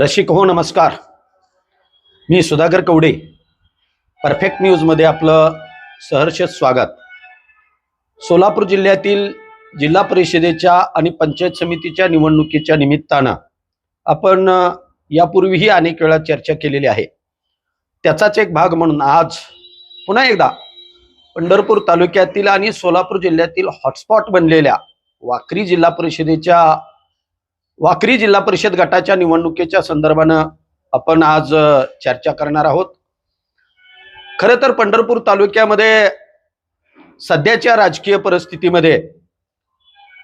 रसिक हो नमस्कार. मी सुधाकर कवडे. परफेक्ट न्यूजमध्ये आपलं सहर्ष स्वागत. सोलापूर जिल्ह्यातील जिल्हा परिषदेच्या आणि पंचायत समितीच्या निवडणुकीच्या निमित्तानं आपण यापूर्वीही अनेक वेळा चर्चा केलेली आहे. त्याचाच एक भाग म्हणून आज पुन्हा एकदा पंढरपूर तालुक्यातील आणि सोलापूर जिल्ह्यातील हॉटस्पॉट बनलेल्या वाकरी जिल्हा परिषदेच्या वाकरी जिल्हा परिषद गटाच्या निवडणुकीच्या संदर्भानं आपण आज चर्चा करणार आहोत. खरं तर पंढरपूर तालुक्यामध्ये सध्याच्या राजकीय परिस्थितीमध्ये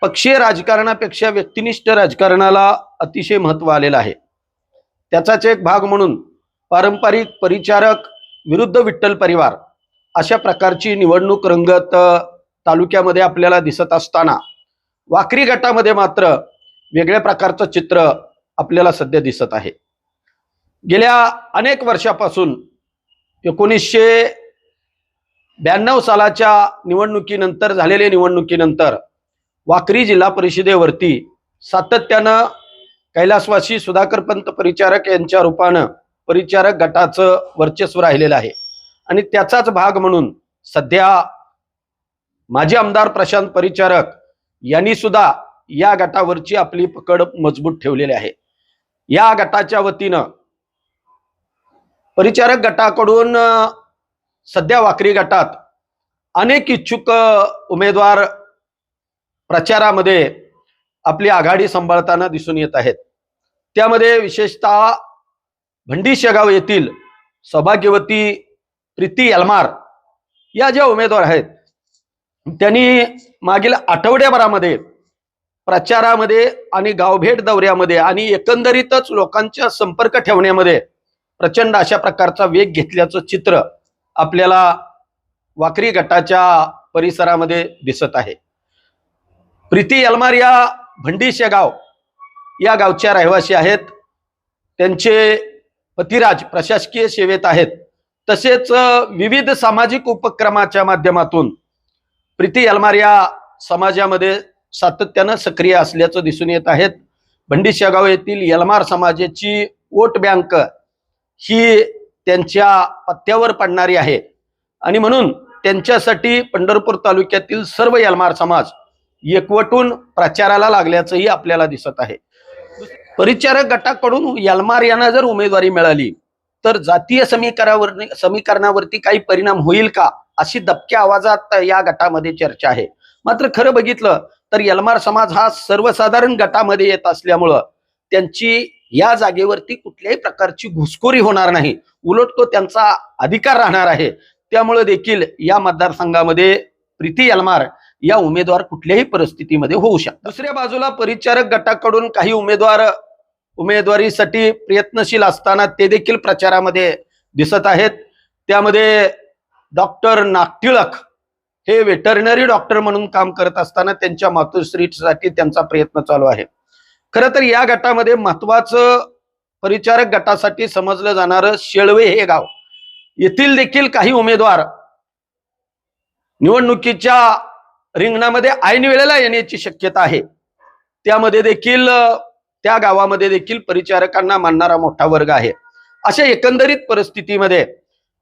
पक्षीय राजकारणापेक्षा व्यक्तिनिष्ठ राजकारणाला अतिशय महत्त्व आलेलं आहे. त्याचाच एक भाग म्हणून पारंपरिक परिचारक विरुद्ध विठ्ठल परिवार अशा प्रकारची निवडणूक रंगत तालुक्यामध्ये आपल्याला दिसत असताना वाकरी गटामध्ये मात्र वेगळ्या प्रकारचं चित्र आपल्याला सध्या दिसत आहे. गेल्या अनेक वर्षापासून एकोणीसशे ब्याण्णव सालाच्या निवडणुकीनंतर झालेल्या निवडणुकीनंतर वाकरी जिल्हा परिषदेवरती सातत्यानं कैलासवासी सुधाकरपंत परिचारक यांच्या रूपानं परिचारक गटाचं वर्चस्व राहिलेलं आहे. आणि त्याचाच भाग म्हणून सध्या माजी आमदार प्रशांत परिचारक यांनी सुद्धा या गटावरची आपली पकड मजबूत ठेवलेली आहे. या गटाच्या वतीनं परिचारक गटाकडून सध्या वाकरी गटात अनेक इच्छुक उमेदवार प्रचारामध्ये आपली आघाडी सांभाळताना दिसून येत आहेत. त्यामध्ये विशेषतः भंडी शेगाव येथील सौभाग्यवती प्रीती यलमार या ज्या उमेदवार आहेत त्यांनी मागील आठवड्याभरामध्ये प्रचारामध्ये आणि गावभेट दौऱ्यामध्ये आणि एकंदरीतच लोकांच्या संपर्क ठेवण्यामध्ये प्रचंड अशा प्रकारचा वेग घेतल्याचं चित्र आपल्याला वाकरी गटाच्या परिसरामध्ये दिसत आहे. प्रीती यलमार या भंडी शेगाव या गावच्या रहिवासी आहेत. त्यांचे पतिराज प्रशासकीय सेवेत आहेत. तसेच विविध सामाजिक उपक्रमाच्या माध्यमातून प्रीती यलमार या समाजामध्ये सातत्यानं सक्रिय असल्याचं दिसून येत आहेत. भंडी शेगाव येथील यलमार समाजाची वोट बँक ही त्यांच्या पत्त्यावर पडणारी आहे. आणि म्हणून त्यांच्यासाठी पंढरपूर तालुक्यातील सर्व यलमार समाज एकवटून प्रचाराला लागल्याचंही आपल्याला दिसत आहे. परिचारक गटाकडून यलमार यांना जर उमेदवारी मिळाली तर जातीय समीकरणावर समीकरणावरती काही परिणाम होईल का? अशी दबक्या आवाजात या गटामध्ये चर्चा आहे. मात्र खरं बघितलं तर यलमार समाज हा सर्वसाधारण गटामध्ये येत असल्यामुळं त्यांची या जागेवरती कुठल्याही प्रकारची घुसखोरी होणार नाही. उलट तो त्यांचा अधिकार राहणार आहे. त्यामुळे देखील या मतदारसंघामध्ये प्रीती यलमार या उमेदवार कुठल्याही परिस्थितीमध्ये होऊ शकतात दुसऱ्या बाजूला परिचारक गटाकडून काही उमेदवार उमेदवारीसाठी प्रयत्नशील असताना ते देखील प्रचारामध्ये दिसत आहेत. त्यामध्ये डॉक्टर नागटिळक हे वेटरनरी डॉक्टर म्हणून काम करत असताना त्यांच्या मातोश्रीसाठी त्यांचा प्रयत्न चालू आहे. खरं तर या गटामध्ये महत्वाचं परिचारक गटासाठी समजलं जाणारं शेळवे हे गाव. येथील देखील काही उमेदवार निवडणुकीच्या रिंगणामध्ये ऐन वेळेला येण्याची शक्यता आहे. त्यामध्ये देखील त्या गावामध्ये देखील परिचारकांना मानणारा मोठा वर्ग आहे. अशा एकंदरीत परिस्थितीमध्ये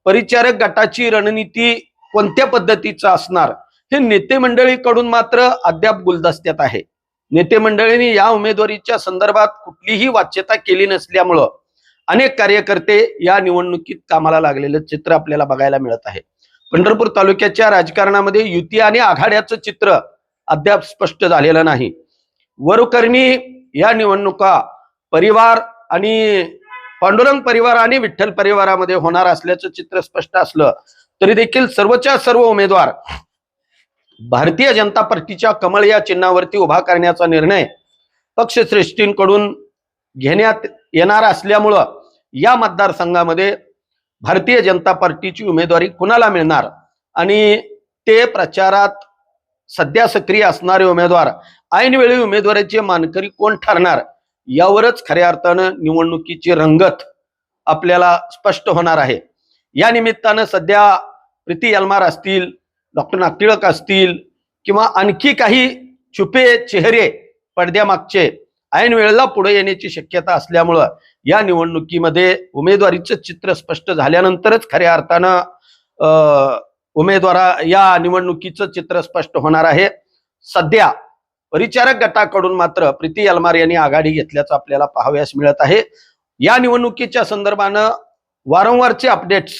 परिचारक गटाची रणनीती कोणत्या पद्धतीचं असणार? हे नेते मंडळीकडून मात्र अद्याप गुलदस्त्यात आहे. नेते मंडळींनी या उमेदवारीच्या संदर्भात कुठलीही वाच्यता केली नसल्यामुळं अनेक कार्यकर्ते या निवडणुकीत कामाला लागलेलं चित्र आपल्याला बघायला मिळत आहे. पंढरपूर तालुक्याच्या राजकारणामध्ये युती आणि आघाड्याचं चित्र अद्याप स्पष्ट झालेलं नाही. वरकर्मी या निवडणुका परिवार आणि पांडुरंग परिवार आणि विठ्ठल परिवारामध्ये होणार असल्याचं चित्र स्पष्ट असलं तरी देखील सर्वच्या सर्व उमेदवार भारतीय जनता पार्टीच्या कमळ या चिन्हावरती उभा करण्याचा निर्णय पक्षश्रेष्ठींकडून घेण्यात येणार असल्यामुळं या मतदारसंघामध्ये भारतीय जनता पार्टीची उमेदवारी कुणाला मिळणार? आणि ते प्रचारात सध्या सक्रिय असणारे उमेदवार ऐनवेळी उमेदवारीचे मानकरी कोण ठरणार? यावरच खऱ्या अर्थानं निवडणुकीची रंगत आपल्याला स्पष्ट होणार आहे. या निमित्तानं सध्या प्रीती यलमार असतील डॉक्टर नागटिळक असतील किंवा आणखी काही छुपे चेहरे पडद्यामागचे ऐन वेळेला पुढे येण्याची शक्यता असल्यामुळं या निवडणुकीमध्ये उमेदवारीचं चित्र स्पष्ट झाल्यानंतरच खऱ्या अर्थानं उमेदवारा या निवडणुकीचं चित्र स्पष्ट होणार आहे. सध्या परिचारक गटाकडून मात्र प्रीती यलमार यांनी आघाडी घेतल्याचं आपल्याला पाहाव्यास मिळत आहे. या निवडणुकीच्या संदर्भानं वारंवारचे अपडेट्स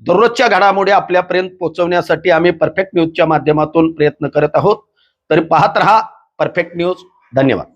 दररोजच्या घडामोडी आपल्यापर्यंत पोहोचवण्यासाठी आम्ही परफेक्ट न्यूजच्या माध्यमातून प्रयत्न करत आहोत. तरी पाहत रहा परफेक्ट न्यूज धन्यवाद.